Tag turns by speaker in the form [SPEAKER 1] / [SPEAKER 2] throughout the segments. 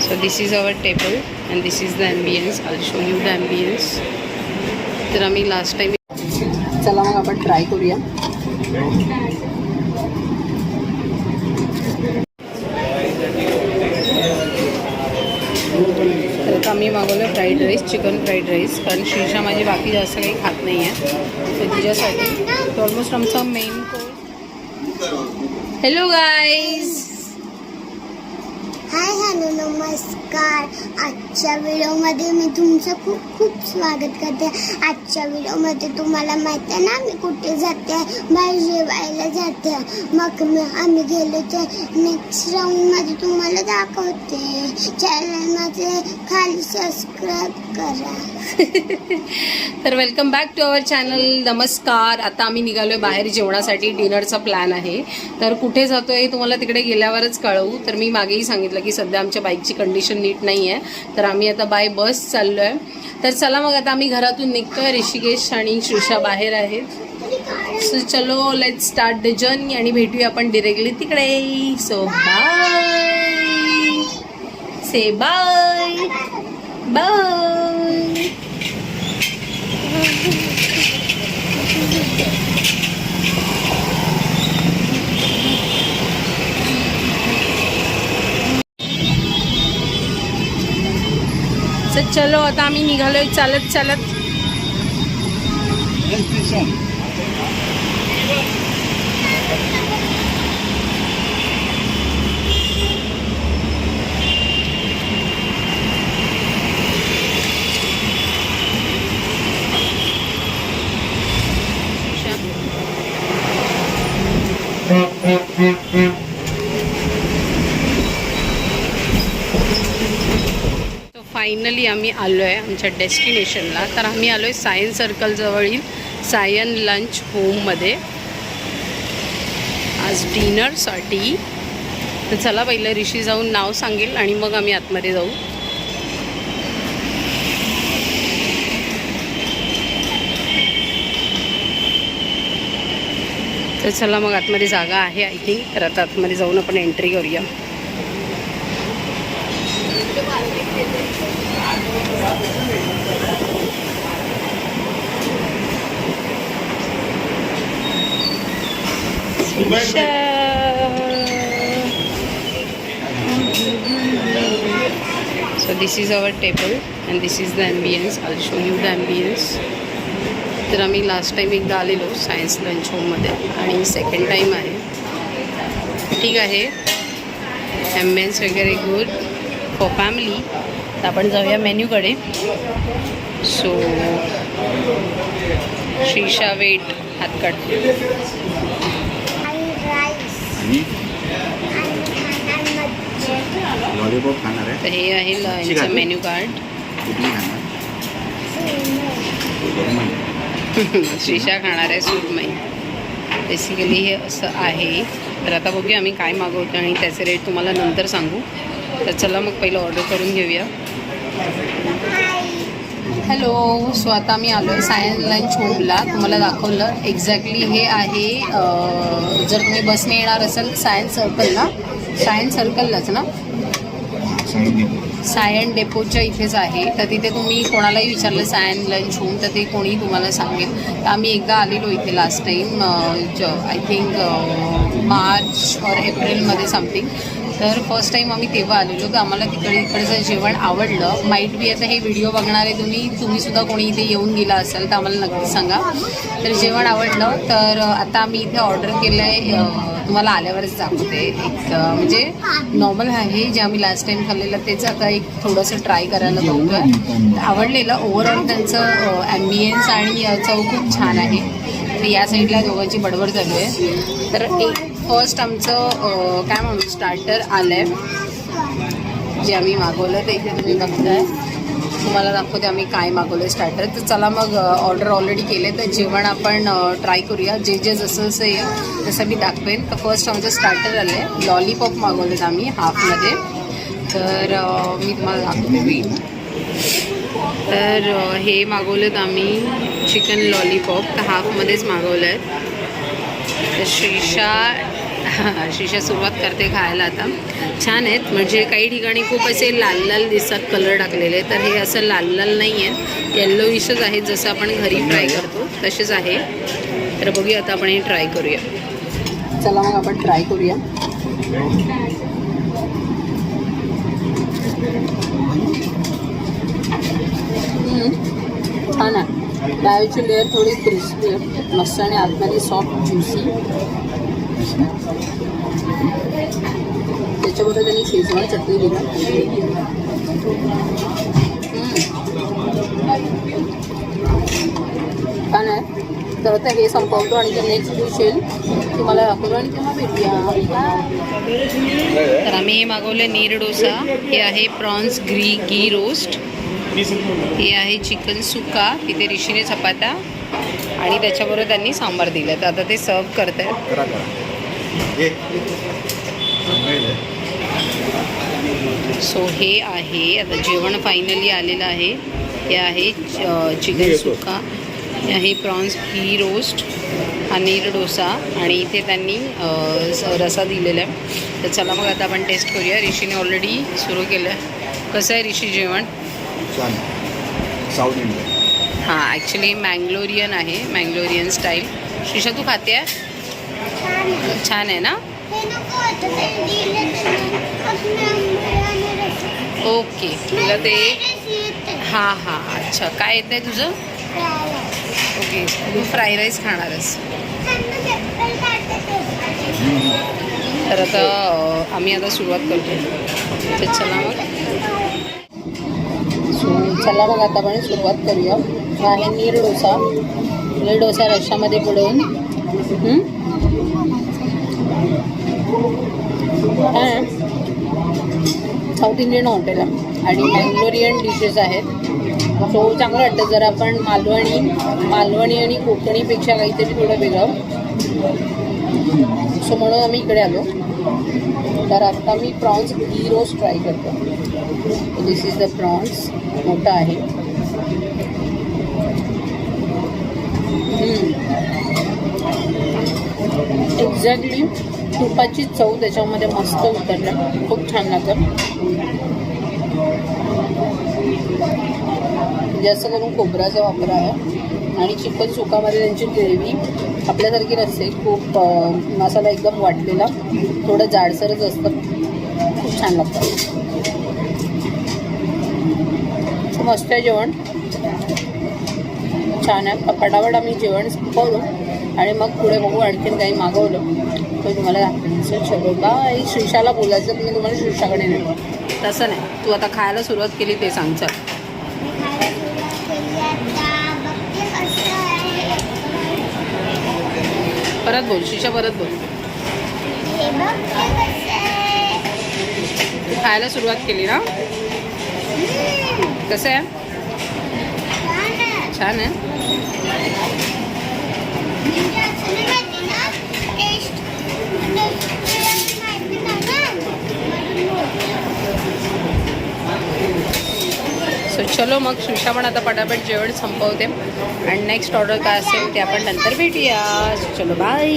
[SPEAKER 1] So this is our table and this is the ambience. I'll show you the ambience. तर आम्ही last time चला मग आपण try करूया. तर आम्ही मागवलं fried rice chicken fried rice कारण शीर्षा माझी बाकी जास्त काही खात नाही आहे. तर तिच्यासाठी ऑलमोस्ट आमचा main hello guys
[SPEAKER 2] hi hello नमस्कार. आजच्या व्हिडिओमध्ये मी तुमचं खूप खूप स्वागत करते. आजच्या व्हिडिओमध्ये तुम्हाला माहिती आहे ना मी कुठे जाते? बाहेर जेवायला जाते. मग मी आम्ही गेलो तर नेक्स्ट राऊंडमध्ये तुम्हाला दाखवते. चॅनलमध्ये खाली सबस्क्राईब करा.
[SPEAKER 1] तर welcome back to our channel नमस्कार. आता आम्ही आहे बाहेर जेवणासाठी. डिनरचा प्लॅन आहे. तर कुठे जातो आहे तुम्हाला तिकडे गेल्यावरच कळवू. तर मी मागेही सांगितलं की सध्या आमच्या बाईकची कंडिशन नीट नाही आहे तर आम्ही आता बाय बस चाललो आहे तर चला मग आता आम्ही घरातून निघतो आहे ऋषिकेश आणि श्रीषा बाहेर आहेत. सो चलो लेट स्टार्ट द जर्नी आणि भेटूया आपण डिरेक्टली तिकडे. So bye say bye bye चलो आता आम्ही निघालोय चालत चालत. तो फायनली आम्ही आलो आहे आमच्या डेस्टिनेशनला तर आम्ही आलो आहे सायन्स सर्कलजवळील सायन लंच होममध्ये आज डिनरसाठी तर चला पहिलं ऋषी जाऊन नाव सांगेल आणि मग आम्ही आतमध्ये जाऊ. तर चला मग आतमध्ये जागा आहे आय थिंक तर आता आतमध्ये जाऊन आपण एंट्री करूया. So this is our table and this is the ambience. I'll show you the ambience. तर आम्ही लास्ट टाईम एकदा आलेलो सायन्स लंच होममध्ये आणि सेकंड टाईम आहे ठीक आहे. ॲम्बियन्स वगैरे गुड फॉर फॅमिली तर आपण जाऊया मेन्यूकडे सो श्रीशा वेट हातकट
[SPEAKER 2] आणि
[SPEAKER 3] लॉलीपॉप खाणार आहे.
[SPEAKER 1] हे आहे मेन्यू कार्ड
[SPEAKER 3] कुठली खाणार.
[SPEAKER 1] श्रीषा खाणार आहे सुरमई बेसिकली हे असं आहे. तर आता बघूया आम्ही काय मागवतो आणि त्याचे रेट तुम्हाला नंतर सांगू. तर चला मग पहिलं ऑर्डर करून घेऊया. हॅलो सो आता मी आलो आहे सायन्स लंच होमला तुम्हाला दाखवलं एक्झॅक्टली हे आहे जर तुम्ही बसने येणार असाल सायन्स सर्कलला सायन्स सर्कललाच ना? सायन डेपोच्या इथेच आहे. तर तिथे तुम्ही कोणालाही विचारलं सायन लंच होम तर ते कोणी तुम्हाला सांगेल. तर आम्ही एकदा आलेलो इथे last time I think March और एप्रिलमध्ये समथिंग तर फर्स्ट टाईम आम्ही तेव्हा आलेलो तर आम्हाला तिकडे इकडचं जेवण आवडलं. माईट बी आता हे व्हिडिओ बघणारे तुम्ही तुम्हीसुद्धा कोणी इथे येऊन गेला असाल तर आम्हाला नक्की सांगा. तर जेवण आवडलं. तर आता आम्ही इथे ऑर्डर केलं आहे तुम्हाला आल्यावरच दाखवते. एक म्हणजे नॉर्मल आहे जे आम्ही लास्ट टाईम खाल्लेलं तेच आता एक थोडंसं ट्राय करायला बघतोय. आवडलेलं. ओव्हरऑल त्यांचं ॲम्बियन्स आणि चव खूप छान आहे. तर या साईडला दोघांची बडबड चालू आहे. तर एक फर्स्ट आमचं काय म्हणू स्टार्टर आलं आहे जे आम्ही मागवलं ते इथे तुम्ही बघताय. तुम्हाला दाखवते आम्ही काय मागवलं स्टार्टर तर चला मग ऑर्डर ऑलरेडी केले तर जेवण आपण ट्राय करूया. जे जे जसं जसं येईल तसं मी दाखवेन. तर फर्स्ट आमचं स्टार्टर आलं आहे लॉलीपॉप मागवलेत आम्ही हाफमध्ये तर मी तुम्हाला दाखवते. मी तर हे हे मागवलेत आम्ही चिकन लॉलीपॉप तर हाफमध्येच मागवलं आहे तर शिशा शिशा सुरुवात करते खायला आता. छान आहेत. म्हणजे काही ठिकाणी खूप असे लाल लाल दिसतात कलर टाकलेले. तर हे असं लाल लाल नाही आहेत येल्लोविशच आहेत जसं आपण घरी फ्राय करतो तसेच आहे. तर बघूया आता आपण हे ट्राय करूया. चला मग आपण ट्राय करूया. छान आहे. डाळीची लेअर थोडी क्रिस्पी मस्त आणि आतमध्ये सॉफ्ट ज्युसी त्याच्याबरोबर त्यांनी शेजवान चटणी दिला. छान आहे. तर आता हे संपवतो आणि ते नेक्स्ट डिश येईल. तुम्हाला दाखवतो आणि तेव्हा भेटूया. तर आम्ही हे नीर डोसा. हे आहे प्रॉन्स ग्री घी रोस्ट. हे आहे चिकन सुका तिथे ऋषीने चपात्या आणि त्याच्याबरोबर त्यांनी सांबार दिलं. तर आता ते सर्व करत आहेत सो हे आहे. आता जेवण फायनली आलेलं आहे. हे आहे चिकन सुका. हे आहे प्रॉन्स घी रोस्ट हा नीर डोसा आणि इथे त्यांनी रसा दिलेला आहे. तर चला मग आता आपण टेस्ट करूया. ऋषीने ऑलरेडी सुरू केलं आहे कसं आहे ऋषी जेवण?
[SPEAKER 3] छान साऊथ इंडियन
[SPEAKER 1] हां ॲक्च्युली मँगलोरियन आहे मँगलोरियन स्टाईल शिशा तू खाते आहे?
[SPEAKER 2] छान आहे.
[SPEAKER 1] ना? ओके तुला ते हां हां अच्छा. काय येतं आहे तुझं? ओके तू फ्राय राईस खाणारस तर आता आम्ही आता सुरुवात करतो चला मग. सो चला मग आता आपण सुरुवात करूया. हा आहे नीर डोसा. नीर डोसा रश्श्यामध्ये बुडवून. काय साऊथ इंडियन हॉटेल आहे. आणि बँगलोरियन डिशेस आहेत. सो चांगलं वाटतं जर आपण मालवणी मालवणी आणि कोकणीपेक्षा काहीतरी थोडं वेगळं. सो म्हणून आम्ही इकडे आलो. तर आता मी प्रॉन्स घी रोस्ट ट्राय करतो. दिस इज द प्रॉन्स मोठा आहे. एक्झॅक्टली तुपाची चव त्याच्यामध्ये मस्त उतरल्या खूप छान लागतं जास्त करून खोबऱ्याचा वापर आहे. आणि चिकन सुकामध्ये त्यांची ग्रेव्ही आपल्यासारखी नसते. खूप मसाला एकदम वाटलेला. थोडं जाडसरच असतं. खूप छान लागतं खूप मस्त आहे जेवण. छान आहे. फटाफट आम्ही जेवण करू. आणि मग पुढे बघू आणखीन काही मागवलं. तर तुम्हाला दाखवण्याचं सो चलो बाय श्रीषाला बोलायचं तर मी तुम्हाला श्रीषाकडे नाही तसं नाही. तू आता खायला सुरुवात केली ते सांग. चल. परत बोल. श्रीषा परत बोल. खायला सुरुवात केली ना? कसं आहे?
[SPEAKER 2] छान आहे.
[SPEAKER 1] सो चलो मग सुशा पण आता पटापट जेवण संपवते. आणि नेक्स्ट ऑर्डर काय असेल ते आपण नंतर भेटूया. चलो बाय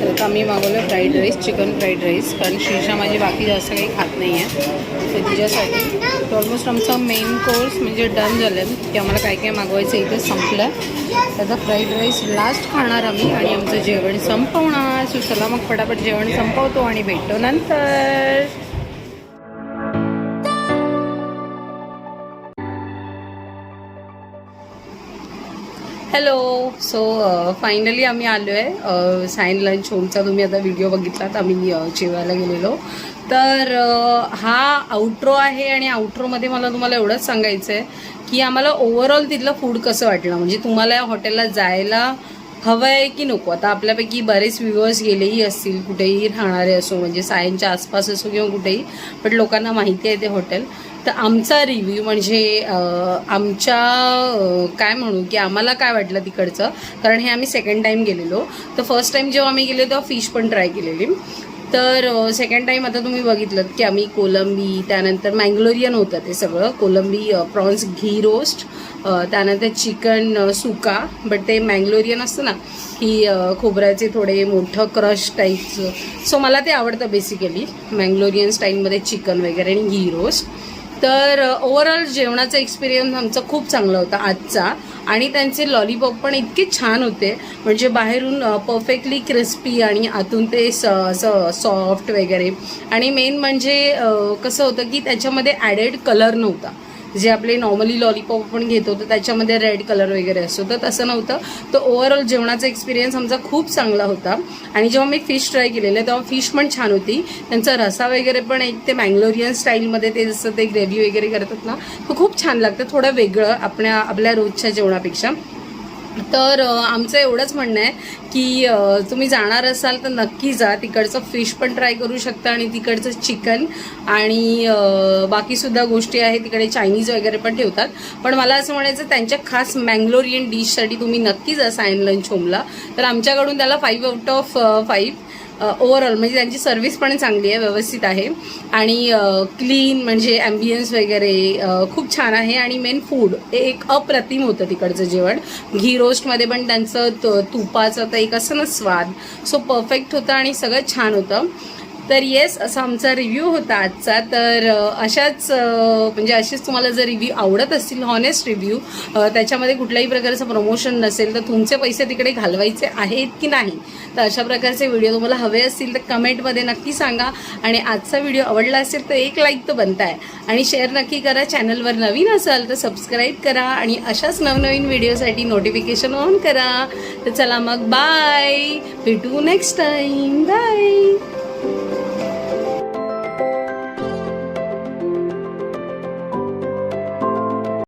[SPEAKER 1] तर आता आम्ही मागवलं fried rice chicken fried rice कारण श्रीषा माझी बाकी जास्त काही खात नाही आहे. तर तिच्यासाठी ऑलमोस्ट आमचा मेन कोर्स म्हणजे डन झालं आहे की आम्हाला काय काय मागवायचं इथे संपलं त्याचा फ्राईड राईस लास्ट खाणार आम्ही आणि आमचं जेवण संपवणार. सो चला मग फटाफट जेवण संपवतो आणि भेटतो नंतर. हॅलो सो फायनली आम्ही आलो आहे सायन लंच होमचा तुम्ही आता व्हिडिओ बघितलात. आम्ही uh, जेवायला गेलेलो. तर uh, हा आउट्रो आहे आणि आउट्रोमध्ये मला तुम्हाला एवढंच सांगायचं आहे की आम्हाला ओव्हरऑल तिथलं फूड कसं वाटलं? म्हणजे तुम्हाला या हॉटेलला जायला हवं आहे की नको? आता आपल्यापैकी बरेच व्ह्युअर्स गेलेही असतील कुठेही राहणारे असो म्हणजे सायनच्या आसपास असो किंवा कुठेही पण लोकांना माहिती आहे ते हॉटेल तर आमचा रिव्ह्यू म्हणजे आमच्या काय म्हणू की आम्हाला काय वाटलं तिकडचं कारण हे आम्ही सेकंड टाईम गेलेलो. तर फर्स्ट टाईम जेव्हा आम्ही गेलो तेव्हा फिश पण ट्राय केलेली. तर सेकंड टाईम आता तुम्ही बघितलं की आम्ही कोलंबी त्यानंतर मँगलोरियन होतं ते सगळं. कोलंबी प्रॉन्स घी रोस्ट त्यानंतर चिकन सुका. बट ते मँगलोरियन असतं ना की खोबऱ्याचे थोडे मोठं क्रश टाईपचं सो मला ते आवडतं बेसिकली मँगलोरियन स्टाईलमध्ये चिकन वगैरे आणि घी रोस्ट तर ओवरऑल जेवणाचा एक्सपिरियन्स आमचा खूप चांगला होता आजचा. आणि त्यांचे लॉलीपॉप पण इतके छान होते. म्हणजे बाहेरून परफेक्टली क्रिस्पी आणि आतून ते स असं सॉफ्ट वगैरे. आणि मेन म्हणजे कसं होतं की त्याच्यामध्ये ॲडेड कलर नव्हता. जे आपले नॉर्मली लॉलीपॉप आपण घेतो तर त्याच्यामध्ये रेड कलर वगैरे असतो. तर तसं नव्हतं. तर ओव्हरऑल जेवणाचा एक्सपिरियन्स आमचा खूप चांगला होता. आणि जेव्हा मी फिश ट्राय केलेलं तेव्हा फिश पण छान होती. त्यांचा रसा वगैरे पण एक ते मँगलोरियन स्टाईलमध्ये ते जसं ते ग्रेव्ही वगैरे करतात ना तो खूप छान लागतं. थोडं वेगळं आपल्या आपल्या रोजच्या जेवणापेक्षा. तर आमचं एवढंच म्हणणं आहे की तुम्ही जाणार असाल तर नक्की जा. तिकडचं फिश पण ट्राय करू शकता आणि तिकडचं चिकन आणि बाकीसुद्धा गोष्टी आहेत. तिकडे चायनीज वगैरे पण ठेवतात. पण मला असं म्हणायचं त्यांच्या खास मँगलोरियन डिशसाठी तुम्ही नक्की जा सायन लंच होमला तर आमच्याकडून त्याला five out of five overall म्हणजे त्यांची सर्व्हिस पण चांगली आहे व्यवस्थित आहे. आणि क्लीन म्हणजे ॲम्बियन्स वगैरे खूप छान आहे. आणि मेन फूड हे एक अप्रतिम होतं तिकडचं जेवण. घी रोस्टमध्ये पण त्यांचं त- तुपाचं तर एक असं ना स्वाद. सो परफेक्ट होतं आणि सगळं छान होतं. तर येस असा आमचा रिव्ह्यू होता आजचा. तर अशाच म्हणजे असेच तुम्हाला जर रिव्ह्यू आवडत असतील हॉनेस्ट रिव्ह्यू त्याच्यामध्ये कुठल्याही प्रकारचं प्रमोशन नसेल तर तुमचे पैसे तिकडे घालवायचे आहेत की नाही? तर अशा प्रकारचे व्हिडिओ तुम्हाला हवे असतील तर कमेंटमध्ये नक्की सांगा. आणि आजचा व्हिडिओ आवडला असेल तर एक लाईक तर बनताय. आणि शेअर नक्की करा. चॅनलवर नवीन असाल तर सबस्क्राईब करा. आणि अशाच नवनवीन व्हिडिओसाठी नोटिफिकेशन ऑन करा. तर चला मग बाय भेटू नेक्स्ट टाईम बाय